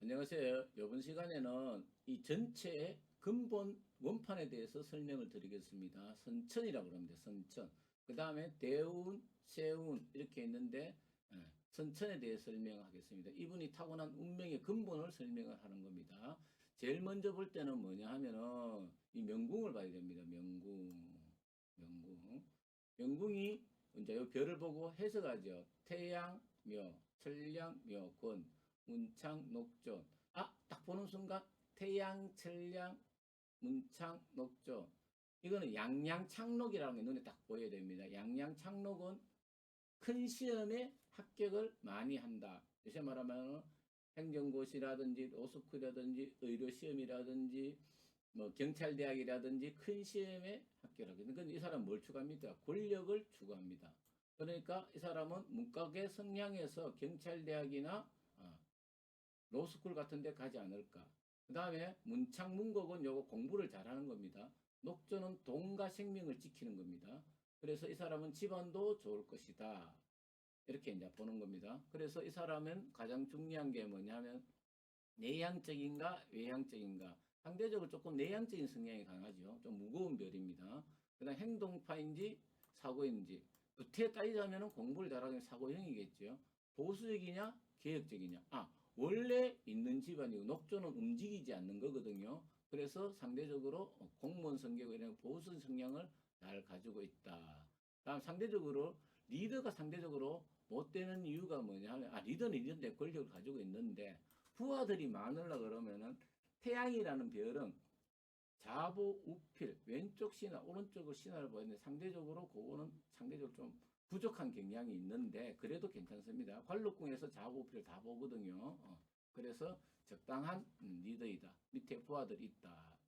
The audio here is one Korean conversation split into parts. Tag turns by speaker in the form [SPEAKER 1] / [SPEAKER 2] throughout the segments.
[SPEAKER 1] 안녕하세요. 이번 시간에는 이 전체의 근본 원판에 대해서 설명을 드리겠습니다. 선천이라고 합니다. 선천. 그 다음에 대운, 세운 이렇게 있는데 예, 선천에 대해 설명하겠습니다. 이분이 타고난 운명의 근본을 설명을 하는 겁니다. 제일 먼저 볼 때는 뭐냐 하면은 이 명궁을 봐야 됩니다. 명궁. 명궁. 명궁이 이제 이 별을 보고 해석하죠. 태양, 묘, 천량, 묘, 권, 문창, 녹존. 아, 딱 보는 순간 태양, 천량, 문창, 녹존. 이거는 양양창록이라는 게 눈에 딱 보여야 됩니다. 양양창록은 큰 시험에 합격을 많이 한다. 요새 말하면 행정고시라든지 로스쿨이라든지 의료시험이라든지 뭐 경찰대학이라든지 큰 시험에 합격을 하게 되는 이 사람은 뭘 추구합니까? 권력을 추구합니다. 그러니까 이 사람은 문과계 성향에서 경찰대학이나 어, 로스쿨 같은 데 가지 않을까. 그 다음에 문창문곡은 요거 공부를 잘하는 겁니다. 녹조는 돈과 생명을 지키는 겁니다. 그래서 이 사람은 집안도 좋을 것이다. 이렇게 이제 보는 겁니다. 그래서 이 사람은 가장 중요한 게 뭐냐면 내향적인가 외향적인가 상대적으로 조금 내향적인 성향이 강하죠. 좀 무거운 별입니다. 그다음 행동파인지 사고인지 구태 따지자면 공부를 잘하는 사고형이겠죠. 보수적이냐 개혁적이냐. 아 원래 있는 집안이고 녹조는 움직이지 않는 거거든요. 그래서 상대적으로 공무원 성격이 이런 보수 성향을 잘 가지고 있다. 다음 상대적으로 리더가 상대적으로 못 되는 이유가 뭐냐 하면 아 리더는 리더인데 권력을 가지고 있는데 부하들이 많으려 그러면은 태양이라는 별은 좌보 우필 왼쪽 신화 오른쪽을 신화를 보였는데 상대적으로 그거는 상대적으로 좀 부족한 경향이 있는데 그래도 괜찮습니다. 좌보 우필을 다 보거든요. 어, 그래서 적당한 음, 리더이다. 밑에 부하들이 있다.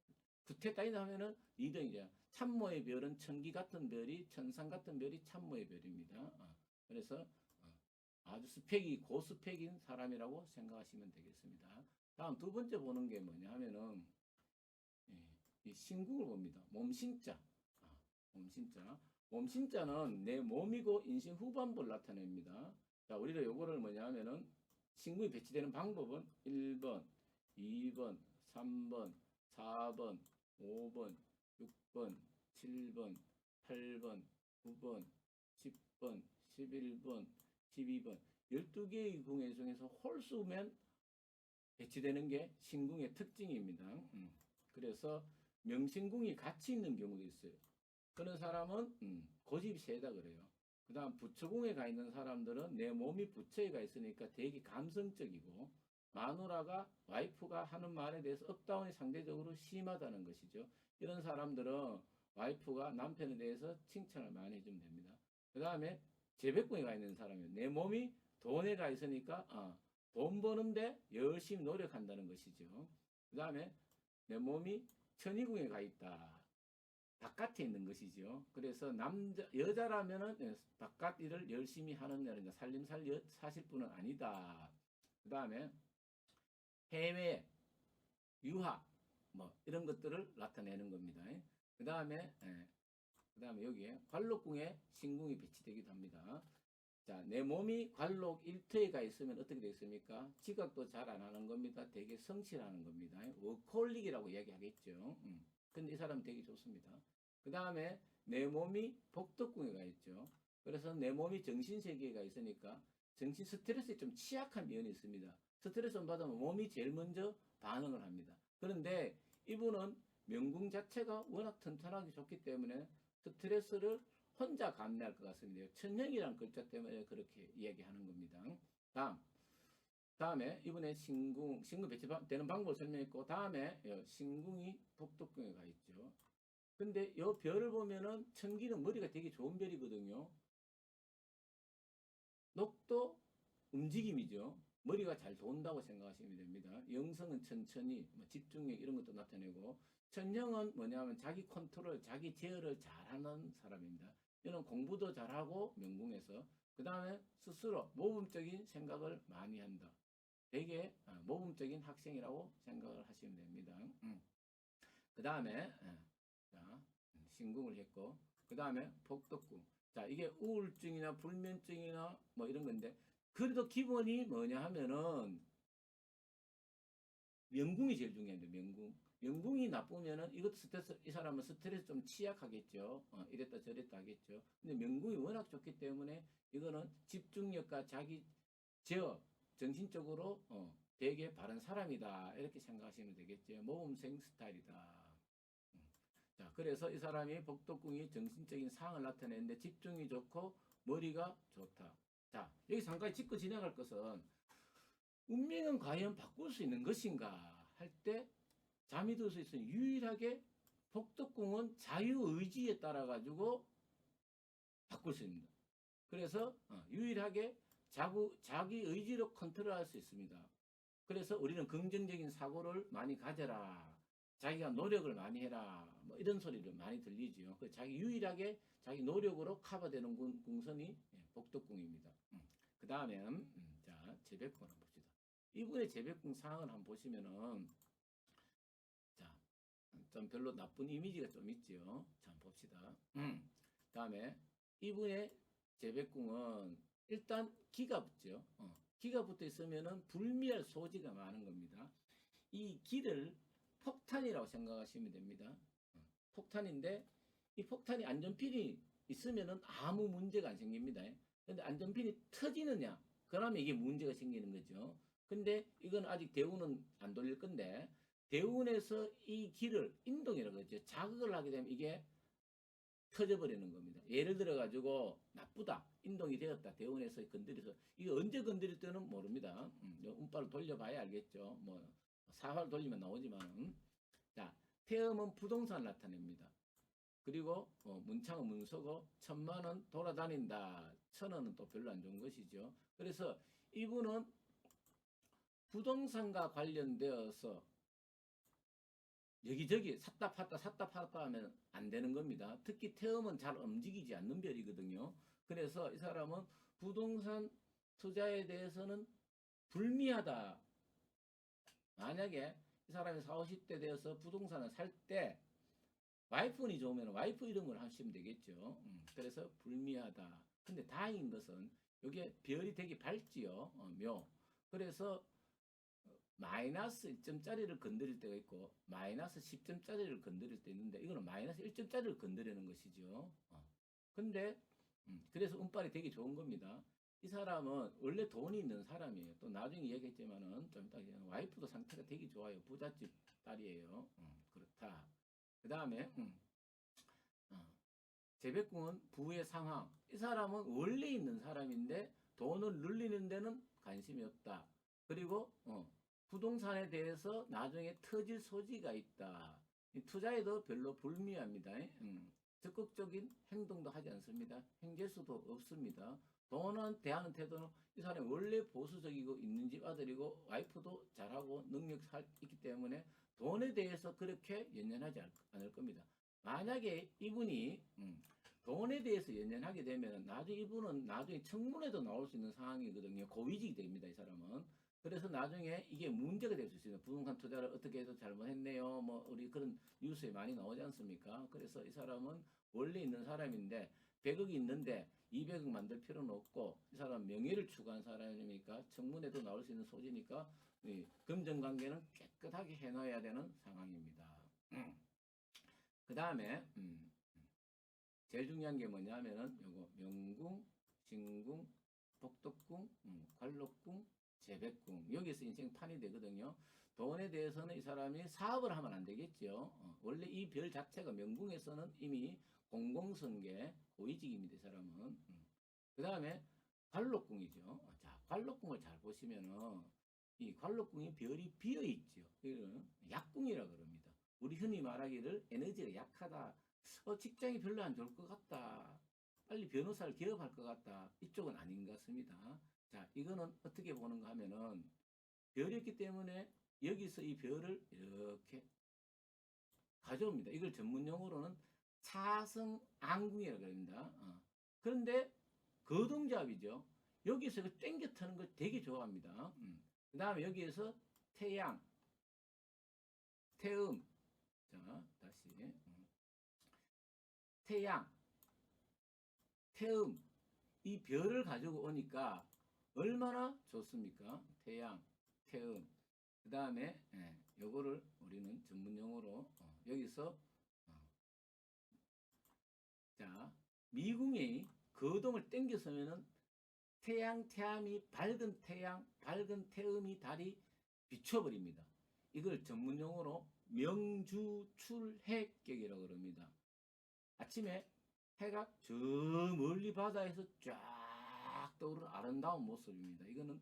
[SPEAKER 1] 구태 따위다 하면은 리더이죠. 참모의 별은 천기 같은 별이 천상 같은 별이 참모의 별입니다. 어, 그래서 어, 아주 스펙이 고스펙인 사람이라고 생각하시면 되겠습니다. 다음 두 번째 보는 게 뭐냐 하면은 예, 이 신국을 봅니다. 몸신자. 아, 몸신자. 몸신자는 내 몸이고 인신 후반부를 나타냅니다. 자, 우리가 요거를 뭐냐 하면은 신국이 배치되는 방법은 1번, 2번, 3번, 4번, 5번, 6번, 7번, 8번, 9번, 10번, 11번, 12번 12개의 궁의 중에서 홀수면 배치되는 게 신궁의 특징입니다. 음. 그래서 명신궁이 같이 있는 경우도 있어요. 그런 사람은 음, 고집이 세다 그래요. 그 다음 부처궁에 가 있는 사람들은 내 몸이 부처에 가 있으니까 되게 감성적이고 마누라가 와이프가 하는 말에 대해서 업다운이 상대적으로 심하다는 것이죠. 이런 사람들은 와이프가 남편에 대해서 칭찬을 많이 해주면 됩니다. 그 다음에 재백궁에 가 있는 사람이에요. 내 몸이 돈에 가 있으니까 어, 돈 버는데 열심히 노력한다는 것이죠. 그 다음에 내 몸이 천의궁에 가 있다. 바깥에 있는 것이죠. 그래서 남자 여자라면은 예, 바깥 일을 열심히 하는 여자 살림살 여- 사실 분은 아니다. 그 다음에 해외 유학 뭐 이런 것들을 나타내는 겁니다. 그 다음에 그 다음에 여기에 관록궁에 신궁이 배치되기도 합니다. 자, 내 몸이 관록 일터에 가 있으면 어떻게 되겠습니까? 지각도 잘 안 하는 겁니다. 되게 성실하는 겁니다. 워콜릭이라고 이야기하겠죠. 음. 근데 이 사람 되게 좋습니다. 그 다음에 내 몸이 복덕궁에 가 있죠. 그래서 내 몸이 정신세계에 가 있으니까 정신 스트레스에 좀 취약한 면이 있습니다. 스트레스 받으면 몸이 제일 먼저 반응을 합니다. 그런데 이분은 명궁 자체가 워낙 튼튼하게 좋기 때문에 스트레스를 혼자 감내할 것 같습니다. 천형이라는 글자 때문에 그렇게 이야기하는 겁니다. 다음. 다음에 이번에 신궁, 신궁 배치되는 방법을 설명했고, 다음에 요 신궁이 복덕궁에 가 있죠. 근데 이 별을 보면은 천기는 머리가 되게 좋은 별이거든요. 녹도 움직임이죠. 머리가 잘 돈다고 생각하시면 됩니다. 영성은 천천히 뭐 집중력 이런 것도 나타내고 천형은 뭐냐면 자기 컨트롤, 자기 제어를 잘하는 사람입니다. 이는 공부도 잘하고 명궁에서 그 다음에 스스로 모범적인 생각을 많이 한다. 되게 아, 모범적인 학생이라고 생각을 하시면 됩니다. 그 다음에 자, 신궁을 했고 그 다음에 복덕궁. 자 이게 우울증이나 불면증이나 뭐 이런 건데 그래도 기본이 뭐냐 하면은 명궁이 제일 중요합니다. 명궁. 명궁이 나쁘면은 이것도 스트레스 이 사람은 스트레스 좀 취약하겠죠. 어, 이랬다 저랬다 하겠죠. 근데 명궁이 워낙 좋기 때문에 이거는 집중력과 자기 제어 정신적으로 어, 되게 바른 사람이다 이렇게 생각하시면 되겠죠. 모범생 스타일이다. 음. 자, 그래서 이 사람이 복덕궁이 정신적인 상을 나타내는데 집중이 좋고 머리가 좋다. 자, 한 가지 짚고 지나갈 것은 운명은 과연 바꿀 수 있는 것인가 할 때 잠이 들 수 있으니 유일하게 복덕궁은 자유의지에 따라 가지고 바꿀 수 있습니다. 그래서 어, 유일하게 자구, 자기 의지로 컨트롤할 수 있습니다. 그래서 우리는 긍정적인 사고를 많이 가져라. 자기가 노력을 많이 해라. 뭐 이런 소리를 많이 들리지요. 그 자기 유일하게 자기 노력으로 커버되는 궁, 궁선이 예, 복덕궁입니다. 그 다음에 음, 자 재백궁을 한번 봅시다. 이분의 재백궁 상황을 한번 보시면은 자, 좀 별로 나쁜 이미지가 좀 있지요. 자, 봅시다. 음. 다음에 이분의 재백궁은 일단 기가 붙죠. 어, 기가 붙어 있으면은 불미할 소지가 많은 겁니다. 이 기를 폭탄이라고 생각하시면 됩니다. 어, 폭탄인데 이 폭탄이 안전핀이 있으면은 아무 문제가 안 생깁니다. 근데 안전핀이 터지느냐? 그러면 이게 문제가 생기는 거죠. 근데 이건 아직 대운은 안 돌릴 건데 대운에서 이 길을 인동이라고 하죠. 자극을 하게 되면 이게 터져버리는 겁니다. 예를 들어 가지고 나쁘다 인동이 되었다 대운에서 건드려서 이게 언제 건드릴 때는 모릅니다. 음, 요 운빨을 돌려봐야 알겠죠. 뭐 사활 돌리면 나오지만 음. 자 태음은 부동산 나타냅니다. 그리고 어, 문창은 문서고 천만 원 돌아다닌다. 천 원은 또 별로 안 좋은 것이죠. 그래서 이분은 부동산과 관련되어서 여기저기 샀다 팔다 샀다 팔다 하면 안 되는 겁니다. 특히 태음은 잘 움직이지 않는 별이거든요. 그래서 이 사람은 부동산 투자에 대해서는 불미하다. 만약에 이 사람이 40, 50대 되어서 부동산을 살 때 와이프분이 좋으면 와이프 이름을 하시면 되겠죠. 음, 그래서 불미하다. 근데 다행인 것은 이게 별이 되게 밝지요. 어, 묘. 그래서 어, 마이너스 1점짜리를 건드릴 때가 있고 마이너스 10점짜리를 건드릴 때 있는데 이거는 마이너스 1점짜리를 건드리는 것이죠. 어. 근데 음, 그래서 운빨이 되게 좋은 겁니다. 이 사람은 원래 돈이 있는 사람이에요. 또 나중에 얘기했지만은 좀 이따 와이프도 상태가 되게 좋아요. 부잣집 딸이에요. 음, 그렇다. 그 다음에 음, 어, 재백궁은 부의 상황. 이 사람은 원래 있는 사람인데 돈을 늘리는 데는 관심이 없다. 그리고 어, 부동산에 대해서 나중에 터질 소지가 있다. 이 투자에도 별로 불미합니다. 음, 적극적인 행동도 하지 않습니다. 행재수도 없습니다. 돈은 대하는 태도는 이 사람이 원래 보수적이고 있는 집 아들이고 와이프도 잘하고 능력 살 있기 때문에 돈에 대해서 그렇게 연연하지 않- 않을 겁니다. 만약에 이분이 음, 돈에 대해서 연연하게 되면 나중에 이분은 나중에 청문회도 나올 수 있는 상황이거든요. 고위직이 됩니다. 이 사람은. 그래서 나중에 이게 문제가 될 수 있습니다. 부동산 투자를 어떻게 해서 잘못했네요. 뭐 우리 그런 뉴스에 많이 나오지 않습니까? 그래서 이 사람은 원래 있는 사람인데 100억이 있는데 200억 만들 필요는 없고 이 사람 명예를 추구한 사람이니까 청문회도 나올 수 있는 소지니까 이 금전 관계는 깨끗하게 해놔야 되는 상황입니다. 그 다음에 음, 제일 중요한 게 뭐냐면은 요거 명궁, 진궁, 복덕궁, 음, 관록궁, 재백궁 여기서 인생 판이 되거든요. 돈에 대해서는 이 사람이 사업을 하면 안 되겠죠. 어, 원래 이 별 자체가 명궁에서는 이미 공공선계 고위직입니다. 이 사람은. 그 다음에 관록궁이죠. 자, 관록궁을 잘 보시면은 이 관록궁이 별이 비어 있죠. 이거는 약궁이라 그럽니다. 우리 흔히 말하기를 에너지가 약하다. 어, 직장이 별로 안 좋을 것 같다. 빨리 변호사를 개업할 것 같다. 이쪽은 아닌 것 같습니다. 자, 이거는 어떻게 보는가 하면은 별이었기 때문에 여기서 이 별을 이렇게 가져옵니다. 이걸 전문 용어로는 차성 안궁이라고 합니다. 어. 그런데 거동잡이죠. 여기서 그 땡겨 터는 걸 되게 좋아합니다. 그 다음에 여기에서 태양, 태음, 자 다시 음. 태양, 태음 이 별을 가지고 오니까 얼마나 좋습니까? 태양, 태음 그 다음에 예, 요거를 우리는 전문 용어로 어, 여기서 어, 자 미궁의 거동을 땡겨서면은 태양 태암이 밝은 태양 밝은 태음이 달이 비춰버립니다. 이걸 전문 용어로 명주출해격이라고 그럽니다. 아침에 해가 저 멀리 바다에서 쫙 떠오르는 아름다운 모습입니다. 이거는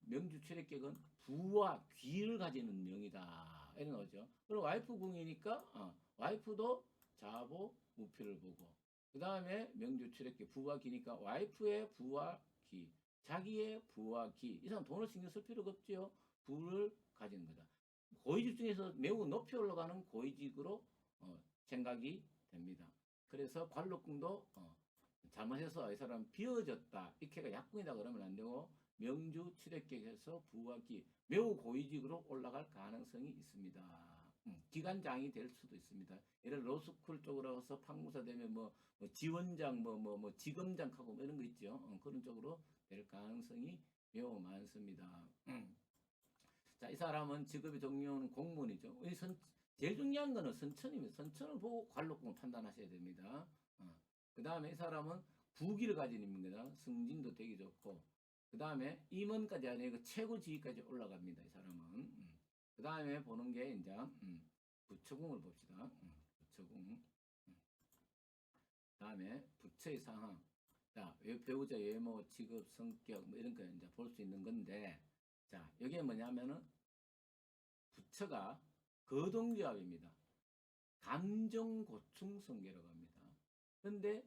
[SPEAKER 1] 명주출해격은 부와 귀를 가지는 명이다. 이런 거죠. 그리고 와이프 궁이니까 어, 와이프도 자보 우표를 보고 그 다음에 명주출해격 부와 귀니까 와이프의 부와 귀 자기의 부와 귀. 이 사람 돈을 신경 쓸 필요가 없지요. 부를 가지는 거다. 고위직 중에서 매우 높이 올라가는 고위직으로 어, 생각이 됩니다. 그래서 관록궁도 어, 잘못해서 이 사람 비어졌다. 이렇게가 약궁이다 그러면 안 되고 명주 출액객에서 부하기 매우 고위직으로 올라갈 가능성이 있습니다. 음, 기관장이 될 수도 있습니다. 예를 들어 로스쿨 쪽으로 가서 판무사 되면 뭐, 뭐 지원장, 뭐, 뭐, 뭐 지검장 하고 뭐 이런 거 있죠. 어, 그런 쪽으로 될 가능성이 매우 많습니다. 음. 자, 이 사람은 직업의 종류는 공무원이죠. 이 선, 제일 중요한 거는 선천입니다. 선천을 보고 관록궁을 판단하셔야 됩니다. 그 다음에 이 사람은 부기를 가진 인물입니다. 승진도 되게 좋고, 그 다음에 임원까지 아니고 최고 지위까지 올라갑니다. 이 사람은. 그 다음에 보는 게 이제 음, 부처궁을 봅시다. 음, 부처궁. 그 다음에 부처의 상황. 자, 외- 배우자 외모, 직업, 성격 뭐 이런 거 이제 볼 수 있는 건데, 자, 여기에 뭐냐면은 부처가 거동조합입니다. 감정 고충 성계라고 합니다. 근데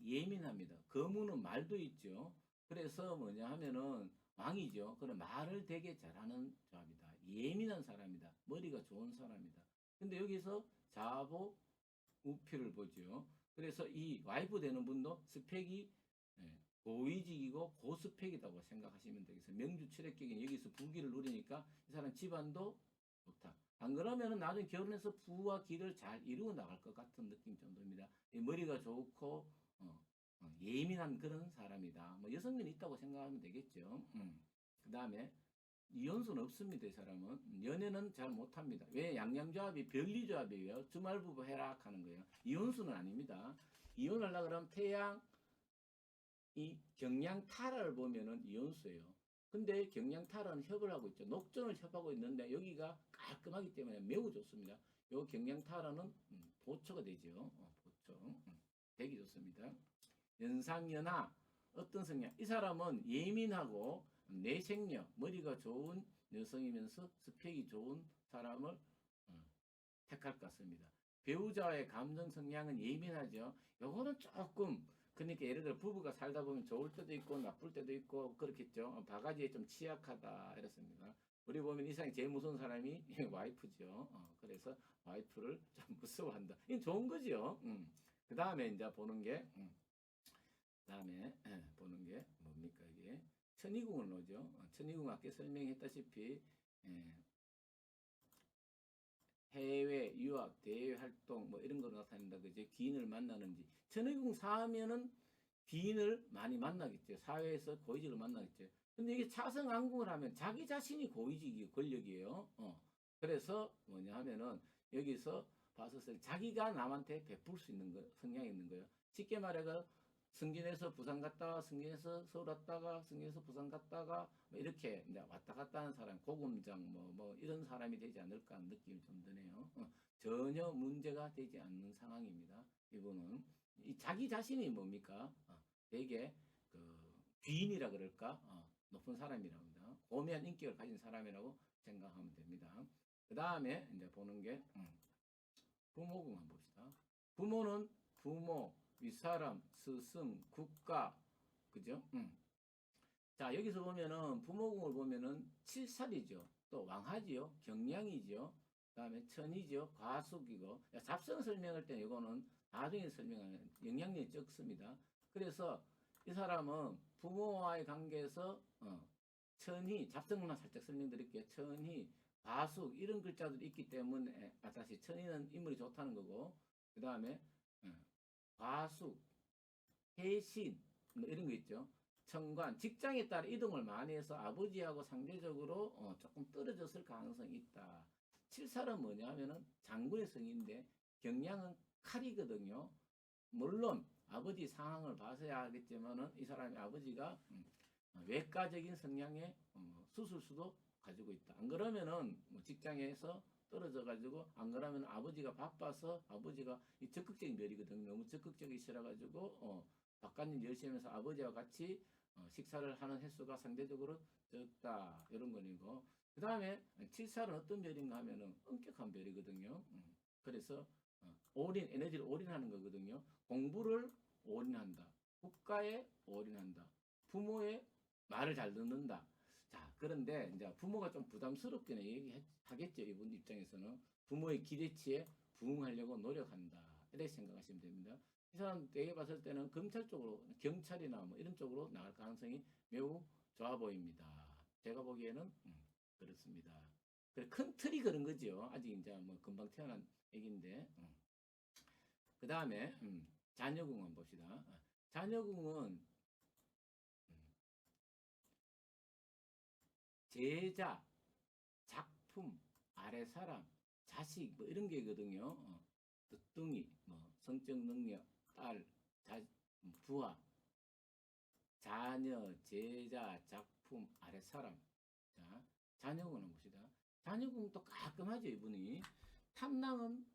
[SPEAKER 1] 예민합니다. 거무는 말도 있죠. 그래서 뭐냐 하면은 왕이죠. 그런 말을 되게 잘하는 조합이다. 예민한 사람이다. 머리가 좋은 사람이다. 근데 여기서 자보 우표를 보죠. 그래서 이 와이프 되는 분도 스펙이 예, 고위직이고 고스펙이라고 생각하시면 되겠어요. 명주 출액격인 여기서 부기를 누리니까 이 사람 집안도 좋다. 안 그러면은 나중에 결혼해서 부와 기를 잘 이루어 나갈 것 같은 느낌 정도입니다. 이 머리가 좋고 어, 어, 예민한 그런 사람이다. 뭐 여성면이 있다고 생각하면 되겠죠. 그 다음에 이혼수는 없습니다. 이 사람은 연애는 잘 못합니다. 왜 양양조합이 별리조합이에요. 주말부부 해라 하는 거예요. 이혼수는 아닙니다. 이혼하려 그러면 태양 이 경량 타라를 보면은 이혼수예요. 근데 경량 타라는 협을 하고 있죠. 녹전을 협하고 있는데 여기가 깔끔하기 때문에 매우 좋습니다. 요 경량 타라는 음, 보초가 되죠. 어, 보초. 음, 되기 좋습니다. 연상연하 어떤 성향? 이 사람은 예민하고 내생력, 머리가 좋은 여성이면서 스펙이 좋은 사람을 어, 택할 것 같습니다. 배우자의 감정 성향은 예민하죠. 요거는 조금 그러니까 예를 들어 부부가 살다 보면 좋을 때도 있고 나쁠 때도 있고 그렇겠죠. 어, 바가지에 좀 취약하다 이렇습니다. 우리 보면 이상이 제일 무서운 사람이 와이프죠. 어, 그래서 와이프를 좀 무서워한다. 이건 좋은 거죠. 음. 그 다음에 이제 보는 게, 음. 그 다음에 보는 게 뭡니까 이게 천이궁을 놓죠. 어, 천이궁 아까 설명했다시피 예, 해외 유학, 대외 활동 뭐 이런 거로 나타낸다 그죠? 귀인을 만나는지 천의궁 사하면은 귀인을 많이 만나겠죠. 사회에서 고위직을 만나겠죠. 근데 이게 차성안궁을 하면 자기 자신이 고위직이 권력이에요. 어. 그래서 뭐냐 하면은 여기서 봤었을 때 자기가 남한테 베풀 수 있는 거 성향이 있는 거예요. 쉽게 말해서 승진해서 부산 갔다가 승진해서 서울 왔다가 승진해서 부산 갔다가 뭐 이렇게 이제 왔다 갔다 하는 사람 고금장 뭐 뭐 이런 사람이 되지 않을까 느낌이 좀 드네요. 어, 전혀 문제가 되지 않는 상황입니다. 이분은 이 자기 자신이 뭡니까? 어, 되게 그 귀인이라 그럴까? 어, 높은 사람이라고 합니다. 고미한 인격을 가진 사람이라고 생각하면 됩니다. 그 다음에 이제 보는 게 음, 부모궁 한번 봅시다. 부모는 부모, 윗사람, 스승, 국가, 그죠? 음. 자, 여기서 보면은 부모궁을 보면은 칠살이죠. 또 왕하지요. 경량이죠. 그다음에 천이죠. 과숙이고 잡성 설명할 때는 이거는 나중에 설명하면 영향력이 적습니다. 그래서 이 사람은 부모와의 관계에서 어, 천희 잡성만 살짝 설명드릴게요. 천희 과숙 이런 글자들이 있기 때문에 아 다시 천희는 인물이 좋다는 거고 그 다음에 과숙, 해신 뭐 이런 거 있죠. 천관, 직장에 따라 이동을 많이 해서 아버지하고 상대적으로 어, 조금 떨어졌을 가능성이 있다. 칠살은 뭐냐면은 장군의 성인데 경량은 칼이거든요. 물론 아버지 상황을 봐서야 하겠지만은 이 사람이 아버지가 음, 어, 외과적인 성향의 어, 수술수도 가지고 있다. 안 그러면은 뭐 직장에서 떨어져 가지고 안 그러면 아버지가 바빠서 아버지가 이 적극적인 멸이거든요. 너무 적극적이 싫어 가지고 어 바깥일 열심히 해서 아버지와 같이 어, 식사를 하는 횟수가 상대적으로 적다. 이런 거이고 그 다음에 칠살은 어떤 별인가 하면은 엄격한 별이거든요. 음, 그래서 어, 올인 에너지를 올인하는 거거든요. 공부를 올인한다. 국가에 올인한다. 부모의 말을 잘 듣는다. 자, 그런데 이제 부모가 좀 부담스럽게 얘기하겠죠. 이분 입장에서는 부모의 기대치에 부응하려고 노력한다. 이렇게 생각하시면 됩니다. 이 사람 내게 봤을 때는 검찰 쪽으로 경찰이나 뭐 이런 쪽으로 나갈 가능성이 매우 좋아 보입니다. 제가 보기에는 음, 그렇습니다. 큰 틀이 그런 거죠. 아직 이제 뭐 금방 태어난 애기인데. 그 다음에 음, 자녀궁은 봅시다. 어, 자녀궁은 제자, 작품, 아래 사람, 자식 뭐 이런 게거든요. 어, 늦둥이, 뭐 성적 능력, 딸, 자, 음, 부하, 자녀, 제자, 작품, 아래 사람. 자, 자녀궁은 봅시다. 자녀궁도 깔끔하죠 이분이. 탐낭은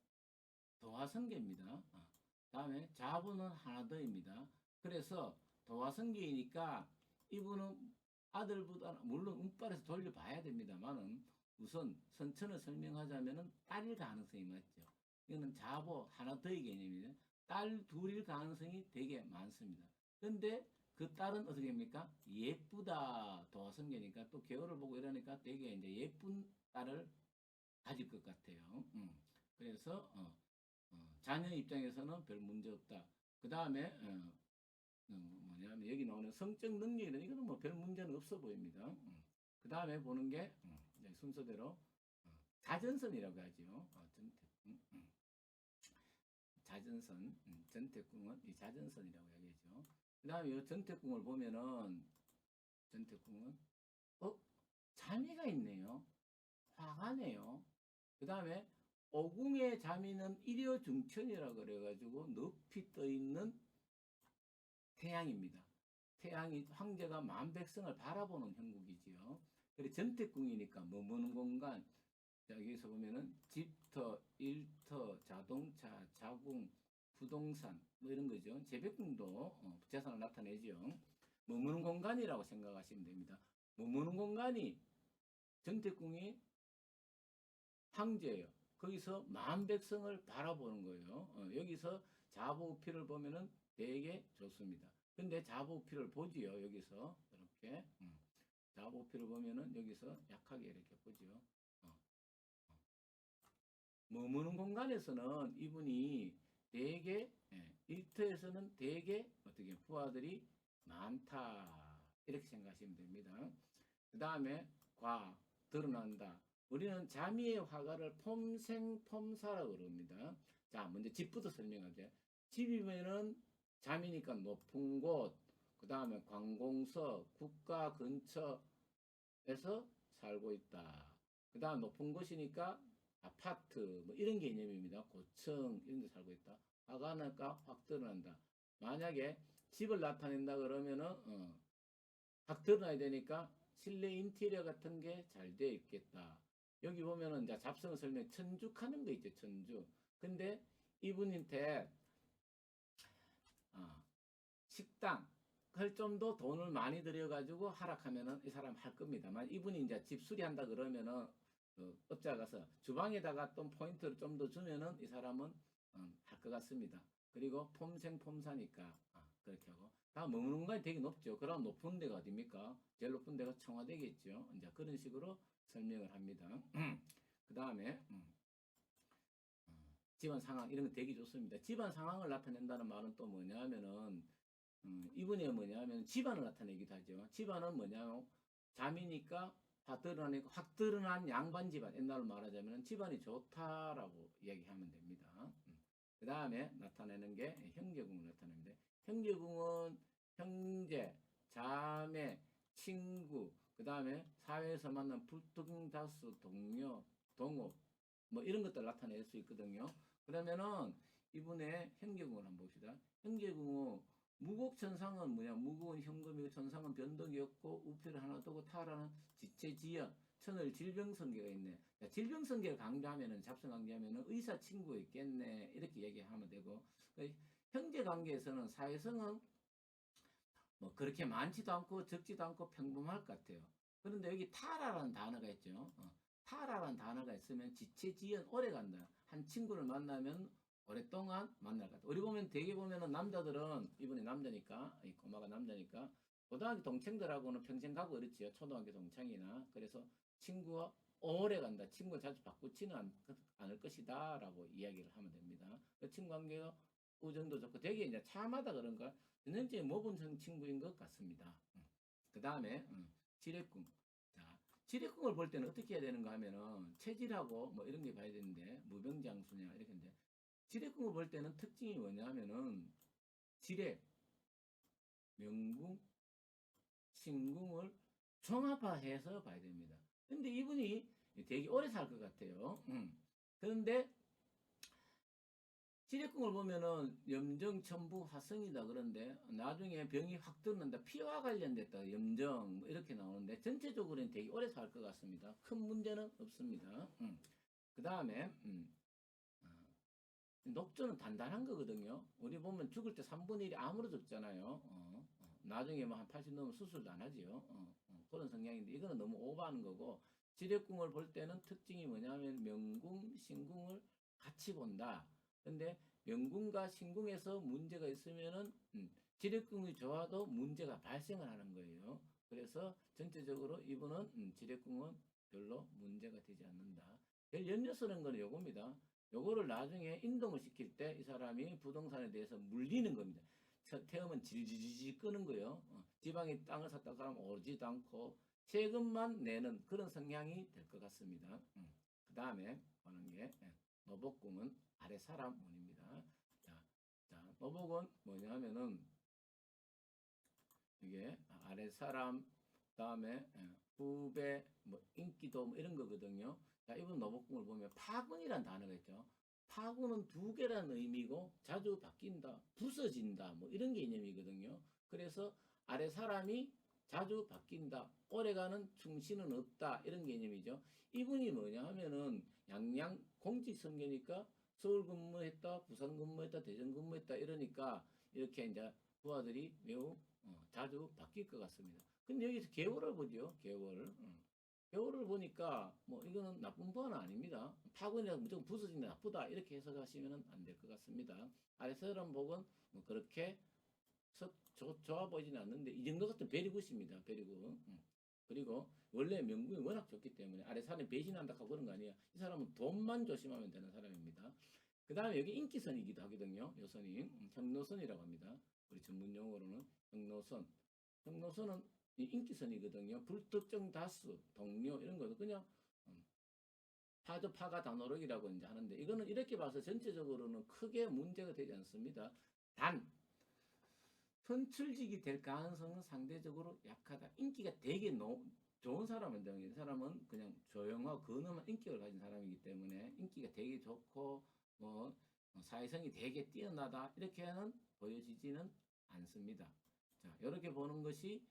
[SPEAKER 1] 도화성계입니다. 어. 다음에 자부는 하나 더입니다. 그래서 도화성계이니까 이분은 아들보다 물론 운빨에서 돌려봐야 됩니다만은 우선 선천을 설명하자면은 딸일 가능성이 많죠. 이거는 자보 하나 더의 개념이에요. 딸 둘일 가능성이 되게 많습니다. 근데 그 딸은 어떻게 됩니까? 예쁘다 도화성계니까 또 개월을 보고 이러니까 되게 이제 예쁜 딸을 가질 것 같아요. 음. 그래서 어, 어, 자녀 입장에서는 별 문제 없다. 그 다음에 어, 어, 뭐냐면 여기 나오는 성적 능력이는 이거는 뭐 별 문제는 없어 보입니다. 음. 그 다음에 보는 게 음, 순서대로 어, 자전선이라고 하죠. 어, 전태궁. 음. 자전선, 음, 전태궁은 이 자전선이라고 이야기하죠. 그 다음에 이 전태궁을 보면은 전태궁은 어 자미가 있네요. 화가네요. 그 다음에 오궁의 자미는 일여 중천이라 그래가지고 높이 떠 있는 태양입니다. 태양이 황제가 만 백성을 바라보는 형국이지요. 그리고 전태궁이니까 머무는 공간. 자, 여기서 보면은 집터, 일터, 자동차, 자궁, 부동산 뭐 이런 거죠. 재배궁도 어, 재산을 나타내죠. 머무는 공간이라고 생각하시면 됩니다. 머무는 공간이 전태궁이 황제예요. 거기서 만 백성을 바라보는 거예요. 어, 여기서 자보우피를 보면은 되게 좋습니다. 근데 자보우피를 보지요. 여기서 이렇게 음. 자보우피를 보면은 여기서 약하게 이렇게 보지요. 어. 어. 머무는 공간에서는 이분이 되게 예, 일터에서는 되게 어떻게 부하들이 많다 이렇게 생각하시면 됩니다. 그 다음에 과 드러난다. 우리는 자미의 화가를 폼생폼사라고 그럽니다. 자, 먼저 집부터 설명하죠. 집이면은 자미니까 높은 곳, 그 다음에 관공서, 국가 근처에서 살고 있다. 그 다음 높은 곳이니까 아파트, 뭐 이런 개념입니다. 고층, 이런 데 살고 있다. 화가니까 확 드러난다. 만약에 집을 나타낸다 그러면은, 어, 확 드러나야 되니까 실내 인테리어 같은 게 잘 되어 있겠다. 여기 보면은 이제 잡성 설명 천죽하는 거 있죠, 천죽. 근데 이분한테 어, 식당 할좀더 돈을 많이 들여가지고 하락하면은 이 사람 할 겁니다만 이분이 이제 집 수리한다 그러면은 그 업자 가서 주방에다가 좀 포인트를 좀 더 주면은 이 사람은 음, 할것 같습니다. 그리고 폼생 폼사니까 아, 그렇게 하고 다 먹는 공간이 되게 높죠. 그럼 높은 데가 어딥니까? 제일 높은 데가 청와대겠죠. 이제 그런 식으로 설명을 합니다. 그 다음에 음, 어, 집안 상황 이런 거 되게 좋습니다. 집안 상황을 나타낸다는 말은 또 뭐냐면은 음, 이분이 뭐냐면 집안을 나타내기도 하죠. 집안은 뭐냐면 잠이니까 다 드러나니까 확 드러난 양반 집안 옛날로 말하자면 집안이 좋다라고 이야기하면 됩니다. 음. 그 다음에 나타내는 게 형제궁을 나타냅니다. 형제궁은 형제, 자매, 친구, 그 다음에 사회에서 만난 불특다수 동료, 동업, 뭐 이런 것들 나타낼 수 있거든요. 그러면은 이분의 형제궁을 한번 봅시다. 형제궁은 무곡천상은 뭐냐? 무거운 현금이고 천상은 변덕이었고 우표를 하나 두고 타라는 지체지연 천을 질병성계가 있네. 자, 질병성계를 강조하면은 잡성 강조하면은 의사 친구 있겠네 이렇게 얘기하면 되고 그 형제 관계에서는 사회성은 뭐 그렇게 많지도 않고 적지도 않고 평범할 것 같아요. 그런데 여기 타라라는 단어가 있죠. 어, 타라라는 단어가 있으면 지체지연 오래 간다. 한 친구를 만나면 오랫동안 만날 것 같아. 우리 보면 대개 보면은 남자들은 이분이 남자니까 이 꼬마가 남자니까 고등학교 동창들하고는 평생 가고 그렇지요. 초등학교 동창이나 그래서 친구가 오래 간다. 친구 자주 바꾸지는 않, 않을 것이다 라고 이야기를 하면 됩니다. 그 친구 관계가 우정도 좋고 되게 이제 차마다 그런가 전형적인 모범성 친구인 것 같습니다. 그 다음에 지뢰궁. 자, 지뢰궁을 볼 때는 어떻게 해야 되는가 하면은 체질하고 뭐 이런 게 봐야 되는데 무병장수냐 이렇게 인데 지뢰궁을 볼 때는 특징이 뭐냐면은 지뢰, 명궁, 신궁을 종합화해서 봐야 됩니다. 근데 이분이 되게 오래 살 것 같아요. 음. 그런데 지뢰궁을 보면은 염정, 천부, 화성이다 그런데 나중에 병이 확 드러난다. 피와 관련됐다. 염정 뭐 이렇게 나오는데 전체적으로는 되게 오래 살 것 같습니다. 큰 문제는 없습니다. 그 다음에 음. 아, 녹조는 단단한 거거든요. 우리 보면 죽을 때 3분의 1이 암으로 죽잖아요. 어, 어. 나중에 뭐 한 80 넘으면 수술도 안 하지요. 어, 어. 그런 성향인데 이거는 너무 오버하는 거고 지뢰궁을 볼 때는 특징이 뭐냐면 명궁, 신궁을 같이 본다. 근데 명궁과 신궁에서 문제가 있으면은 음, 지뢰궁이 좋아도 문제가 발생을 하는 거예요. 그래서 전체적으로 이분은 음, 지뢰궁은 별로 문제가 되지 않는다. 제일 염려 쓰는 거는 요겁니다. 요거를 나중에 인동을 시킬 때 이 사람이 부동산에 대해서 물리는 겁니다. 태- 태우면 질질질 끄는 거예요. 어, 지방에 땅을 샀다 그러면 오르지도 않고 세금만 내는 그런 성향이 될 것 같습니다. 그 다음에 보는 게 예, 노복궁은 아래 사람 운입니다. 자, 자, 노복은 뭐냐면은 이게 아래 사람 다음에 예, 후배 뭐 인기도 뭐 이런 거거든요. 자, 이분 노복궁을 보면 파군이란 단어가 있죠. 파군은 두 개라는 의미고 자주 바뀐다, 부서진다, 뭐 이런 개념이거든요. 그래서 아래 사람이 자주 바뀐다, 오래가는 충신은 없다 이런 개념이죠. 이분이 뭐냐 하면은 양양 공직선거니까 서울 근무했다, 부산 근무했다, 대전 근무했다 이러니까 이렇게 이제 부하들이 매우 어, 자주 바뀔 것 같습니다. 근데 여기서 개월을 보죠, 개월. 음. 개월을 보니까 뭐 이거는 나쁜 부하는 아닙니다. 파군이라 무조건 부서진다 나쁘다 이렇게 해석하시면 안 될 것 같습니다. 아래서 이런 복은 뭐 그렇게 썩 좋- 좋아 보이지는 않는데 이 정도 같은 베리굿입니다. 베리굿. 음. 그리고 원래 명분이 워낙 좋기 때문에 아래 사람이 배신한다 하고 그런 거 아니에요. 이 사람은 돈만 조심하면 되는 사람입니다. 그 다음에 여기 인기선이기도 하거든요. 요선이 음, 경로선이라고 합니다. 우리 전문 용어로는 경로선. 경로선은 이 인기선이거든요. 불특정 다수, 동료 이런 거는 그냥 음, 파도 파가 단오록이라고 이제 하는데 이거는 이렇게 봐서 전체적으로는 크게 문제가 되지 않습니다. 단 선출직이 될 가능성은 상대적으로 약하다. 인기가 되게 노, 좋은 사람인데 이 사람은 그냥 조용하고 근엄한 인격을 가진 사람이기 때문에 인기가 되게 좋고 뭐 어, 사회성이 되게 뛰어나다 이렇게는 보여지지는 않습니다. 자 이렇게 보는 것이 예,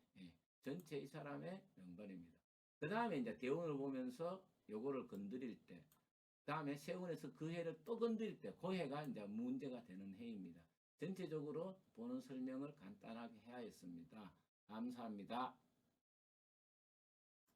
[SPEAKER 1] 전체 이 사람의 명반입니다. 그 다음에 이제 대운을 보면서 요거를 건드릴 때, 그 다음에 세운에서 그 해를 또 건드릴 때, 그 해가 이제 문제가 되는 해입니다. 전체적으로 보는 설명을 간단하게 해야겠습니다. 감사합니다.